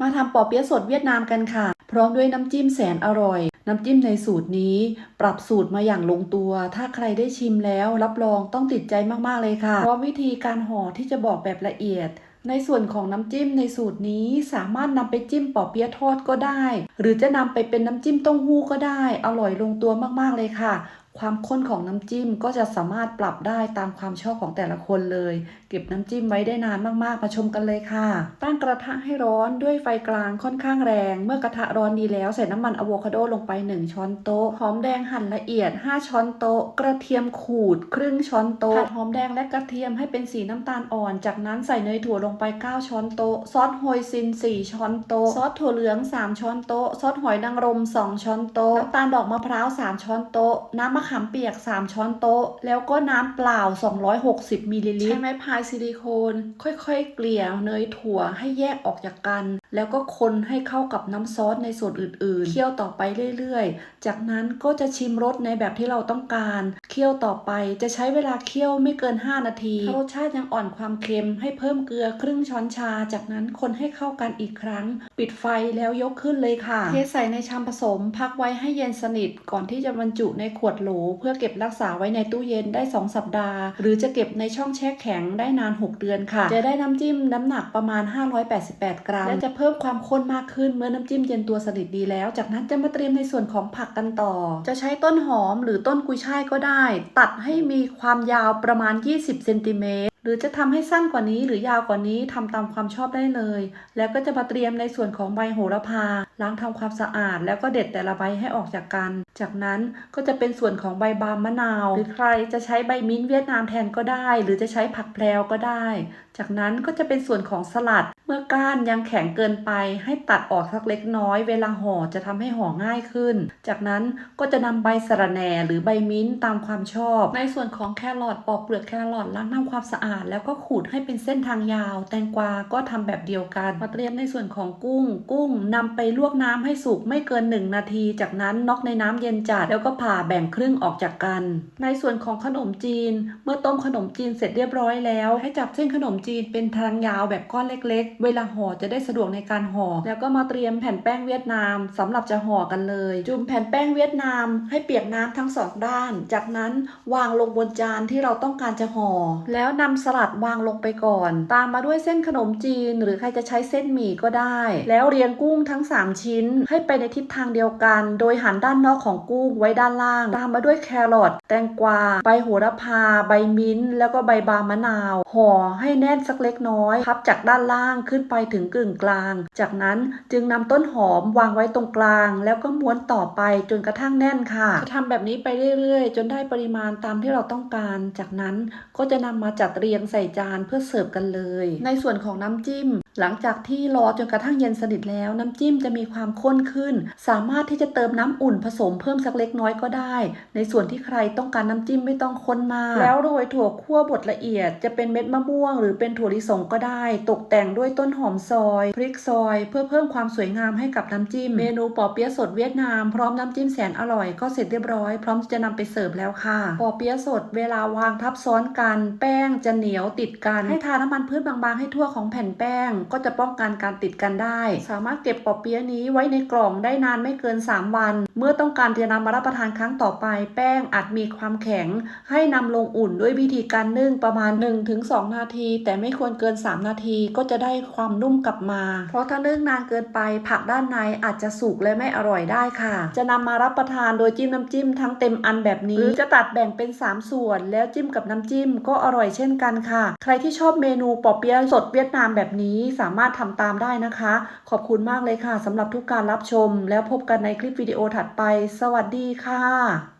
มาทำปอเปี๊ยะสดเวียดนามกันค่ะ พร้อมด้วยน้ำจิ้มแสนอร่อย น้ำจิ้มในสูตรนี้ ปรับสูตรมาอย่างลงตัว ถ้าใครได้ชิมแล้ว รับรองต้องติดใจมากๆเลยค่ะพราะวิธีการห่อที่จะบอกแบบละเอียด ในส่วนของน้ำจิ้มในสูตรนี้สามารถนำไปจิ้มปอเปี๊ยะทอดก็ได้ หรือจะนำไปเป็นน้ำจิ้มเต้าหู้ก็ได้ อร่อยลงตัวมากๆเลยค่ะ ความข้นของน้ำจิ้มก็จะสามารถปรับได้ตามความชอบของแต่ละคนเลย เก็บน้ำจิ้มไว้ได้นานมากๆ มาชมกันเลยค่ะ ตั้งกระทะให้ร้อนด้วยไฟกลางค่อนข้างแรง เมื่อกระทะร้อนดีแล้วใส่น้ำมันอะโวคาโดลงไป 1 ช้อนโต๊ะ หอมแดงหั่นละเอียด 5 ช้อนโต๊ะ กระเทียมขูด ครึ่งช้อนโต๊ะ ผัดหอมแดงและกระเทียมให้เป็นสีน้ำตาลอ่อน จากนั้นใส่เนยถั่วลงไป 9 ช้อนโต๊ะ ซอสโฮยซิน 4 ช้อนโต๊ะ ซอสถั่วเหลือง 3 ช้อนโต๊ะ ซอสหอยนางรม 2 ช้อนโต๊ะ น้ำตาลดอกมะพร้าว 3 ช้อนโต๊ะ น้ำมะขามเปียก 3 ช้อนโต๊ะ แล้วก็น้ำเปล่า 260มิลลิลิตรใช้ไม้พายซิลิโคน ค่อยๆ เกลี่ยเนยถั่วให้แยกออกจากกัน แล้วก็คนให้เข้ากับน้ำซอสในส่วนอื่นๆ เคี่ยวต่อไปเรื่อยๆ จากนั้นก็จะชิมรสในแบบที่เราต้องการ เคี่ยวต่อไปจะใช้เวลาเคี่ยวไม่เกิน 5 นาทีถ้ารสชาติยังอ่อนความเค็มให้เพิ่มเกลือครึ่งช้อนชา จากนั้นคนให้เข้ากันอีกครั้ง ปิดไฟแล้วยกขึ้นเลยค่ะ เทใส่ในชามผสม พักไว้ให้เย็นสนิทก่อนที่จะบรรจุในขวดโหลเพื่อเก็บรักษาไว้ในตู้เย็นได้ 2 สัปดาห์ หรือจะเก็บในช่องแช่แข็งได้นาน 6 เดือนค่ะ จะได้น้ำจิ้มน้ำหนักประมาณ 588 กรัม และจะเพิ่มความข้นมากขึ้นเมื่อน้ำจิ้มเย็นตัวสนิทดีแล้ว จากนั้นจะมาเตรียมในส่วนของผักกันต่อ จะใช้ต้นหอมหรือต้นกุยช่ายก็ได้ ตัดให้มีความยาวประมาณ 20เซนติเมตร รือจะทำให้สั้นกว่านี้หรือยาวกว่านี้ทำตามความชอบได้เลย แล้วก็จะมาเตรียมในส่วนของใบโหระพา ล้างทำความสะอาด แล้วก็เด็ดแต่ละใบให้ออกจากกัน จากนั้นก็จะเป็นส่วนของใบบามมะนาว หรือใครจะใช้ใบมิ้นท์เวียดนามแทนก็ได้ หรือจะใช้ผักแพรวก็ได้ จากนั้นก็จะเป็นส่วนของสลัด เมื่อก้านยังแข็งเกินไป ให้ตัดออกสักเล็กน้อย เวลาห่อจะทำให้ห่อง่ายขึ้น จากนั้นก็จะนำใบสะระแหน่หรือใบมิ้นท์ตามความชอบ ในส่วนของแครอทปอกเปลือกแครอทล้างทำความสะอาด แล้วก็ขูดให้เป็นเส้นทางยาว แตงกวาก็ทำแบบเดียวกันมาเตรียมในส่วนของกุ้ง กุ้งนำไปลวกน้ำให้สุกไม่เกิน 1 นาที จากนั้นน็อกในน้ำเย็นจัดแล้วก็ผ่าแบ่งครึ่งออกจากกัน ในส่วนของขนมจีน เมื่อต้มขนมจีนเสร็จเรียบร้อยแล้ว ให้จับเส้นขนมจีนเป็นทางยาวแบบก้อนเล็กๆเวลาห่อจะได้สะดวกในการห่อ แล้วก็มาเตรียมแผ่นแป้งเวียดนามสำหรับจะห่อกันเลย จุ่มแผ่นแป้งเวียดนาม ให้เปียกน้ำทั้งสองด้าน จากนั้นวางลงบนจานที่เราต้องการจะห่อ แล้วนำสลัดวางลงไปก่อน ตามมาด้วยเส้นขนมจีน หรือใครจะใช้เส้นหมี่ก็ได้ แล้วเรียงกุ้งทั้ง 3 ชิ้น ให้ไปในทิศทางเดียวกัน โดยหันด้านนอกของกุ้งไว้ด้านล่าง ตามมาด้วยแครอทแตงกวาใบโหระพา ใบมิ้นท์แล้วก็ใบบามะนาว ห่อให้แน่นสักเล็กน้อย พับจากด้านล่างขึ้นไปถึงกึ่งกลาง จากนั้นจึงนำต้นหอมวางไว้ตรงกลาง แล้วก็ม้วนต่อไปจนกระทั่งแน่นค่ะจะทำแบบนี้ไปเรื่อยๆ จนได้ปริมาณตามที่เราต้องการ จากนั้นก็จะนำมาจัดเรียงใส่จานเพื่อเสิร์ฟกันเลย ในส่วนของน้ำจิ้มหลังจากที่รอจนกระทั่งเย็นสนิทแล้ว น้ำจิ้มจะมีความข้นขึ้น สามารถที่จะเติมน้ำอุ่นผสมเพิ่มสักเล็กน้อยก็ได้ ในส่วนที่ใครต้องการน้ำจิ้มไม่ต้องข้นมาก แล้วโรยถั่วคั่วบดละเอียด จะเป็นเม็ดมะม่วง หรือเป็นถั่วลิสงก็ได้ ตกแต่งด้วยต้นหอมซอย พริกซอย เพื่อเพิ่มความสวยงามให้กับน้ำจิ้ม เมนูปอเปี๊ยะสดเวียดนาม พร้อมน้ำจิ้มแสนอร่อยก็เสร็จเรียบร้อย พร้อมจะนำไปเสิร์ฟแล้วค่ะปอเปี๊ยะสดเวลาวางทับซ้อนกัน แป้งจะเหนียวติดกัน ให้ทาน้ำมันพืชบางๆให้ทั่วของแผ่นแป้งก็จะป้องกันการติดกันได้ สามารถเก็บปอเปี๊ยะนี้ไว้ในกล่องได้นานไม่เกิน 3 วัน เมื่อต้องการจะนำมารับประทานครั้งต่อไป แป้งอาจมีความแข็ง ให้นำลงอุ่นด้วยวิธีการนึ่งประมาณ 1-2 นาที แต่ไม่ควรเกิน 3 นาทีก็จะได้ความนุ่มกลับมา เพราะถ้านึ่งนานเกินไปผักด้านในอาจจะสุกและไม่อร่อยได้ค่ะ จะนำมารับประทานโดยจิ้มน้ำจิ้มทั้งเต็มอันแบบนี้ หรือจะตัดแบ่งเป็น 3 ส่วน แล้วจิ้มกับน้ำจิ้มก็อร่อยเช่นกันค่ะ ใครที่ชอบเมนูปอเปี๊ยะสดเวียดนามแบบนี้นี้สามารถทำตามได้นะคะ ขอบคุณมากเลยค่ะสำหรับทุกการรับชม แล้วพบกันในคลิปวิดีโอถัดไป สวัสดีค่ะ